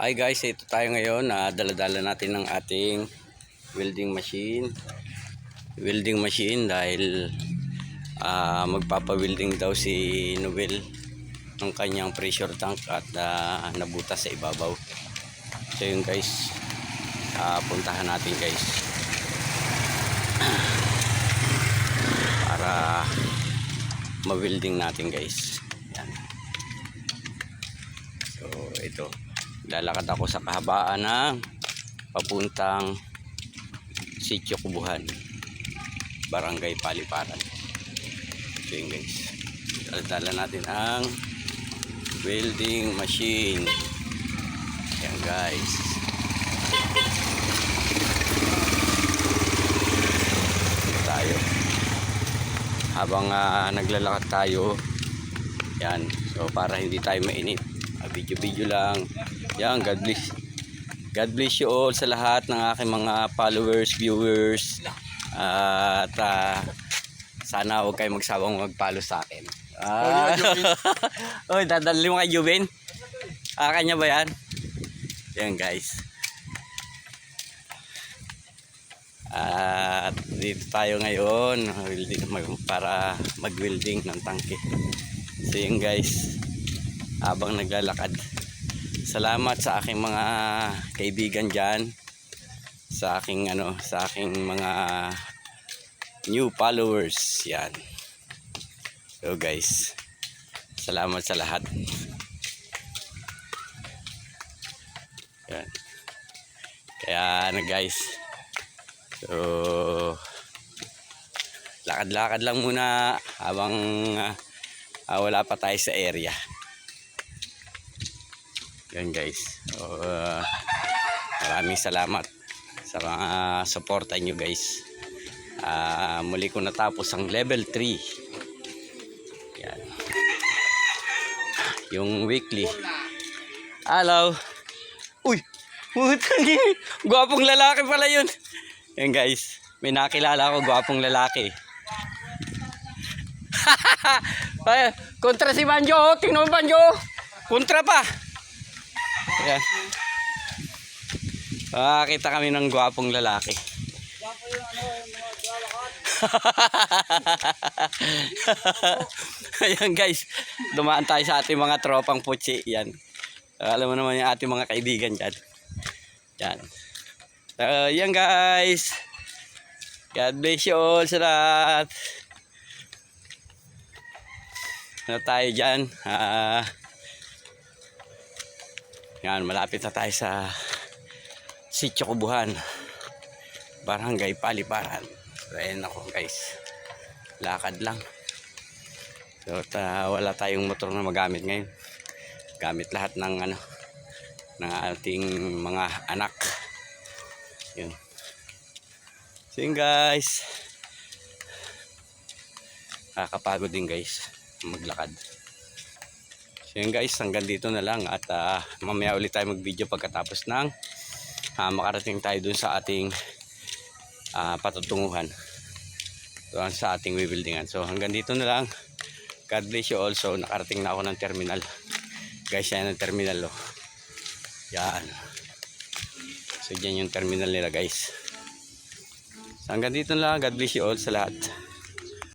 Hi guys, ito tayo ngayon na dala-dala natin ng ating welding machine. Welding machine dahil ah, magpapa-welding daw si Noel ng kanyang pressure tank at ah, nabutas sa ibabaw. So yun guys, ah, puntahan natin guys. Para ma-welding natin guys. Yan. So ito, lalakad ako sa kahabaan ng papuntang Sitio Kubuhan, Barangay Paliparan. So yun guys, dala natin ang welding machine. Yan guys. Tayo. Habang ah, naglalakad tayo, yan. So para hindi tayo mainit. Ah, Video-video lang. Yan, God bless. God bless you all sa lahat ng aking mga followers, viewers. at ah, sana huwag kayo magsawang mag-follow sa akin. Ah. Oy, dadali mo kay Juben. Ah, kanya ba yan? Yan guys. At dito tayo ngayon para mag-welding ng tangke. So yun guys, habang naglalakad. Salamat sa aking mga kaibigan dyan. Sa aking ano, sa aking mga new followers. Yan. So guys, salamat sa lahat. Yan. Kaya ano guys, so lakad-lakad lang muna habang ah, wala pa tayo sa area. Yan guys. Ah, maraming salamat sa mga suporta nyo guys. Ah, muli ko natapos ang level 3. Yan. Yung weekly. Hello. Uy! Putang. Gwapong lalaki pala yun. Yan guys. May nakilala ko gwapong lalaki. Kontra si Banjo. oh. Tingnan mo Banjo. Kontra pa. Ayan. Makakita kami ng gwapong lalaki. Ayan guys, dumaan tayo sa ating mga tropang putsi. Yan. Alam mo naman yung ating mga kaibigan dyan. Yan. So, yan guys. God bless you all sa lahat. Ano tayo dyan? Ah, yan, malapit na tayo sa Sitio Kubuhan. Barangay Paliparan. Ayan ako guys. Lakad lang. So, ta, wala tayong motor na magamit ngayon. Gamit lahat ng ano ng ating mga anak. Yun. So yun guys. Nakakapagod din guys maglakad. So yun guys, hanggang dito na lang at ah, mamaya ulit tayo mag-video pagkatapos ng ah, makarating tayo dun sa ating ah, patutunguhan. Doon sa ating rebuildingan. So hanggang dito na lang. God bless you also. Nakarating na ako ng terminal. Guys, yan ang terminal oh. Yan. So dyan yung terminal nila guys. So hanggang dito na lang. God bless you all sa lahat.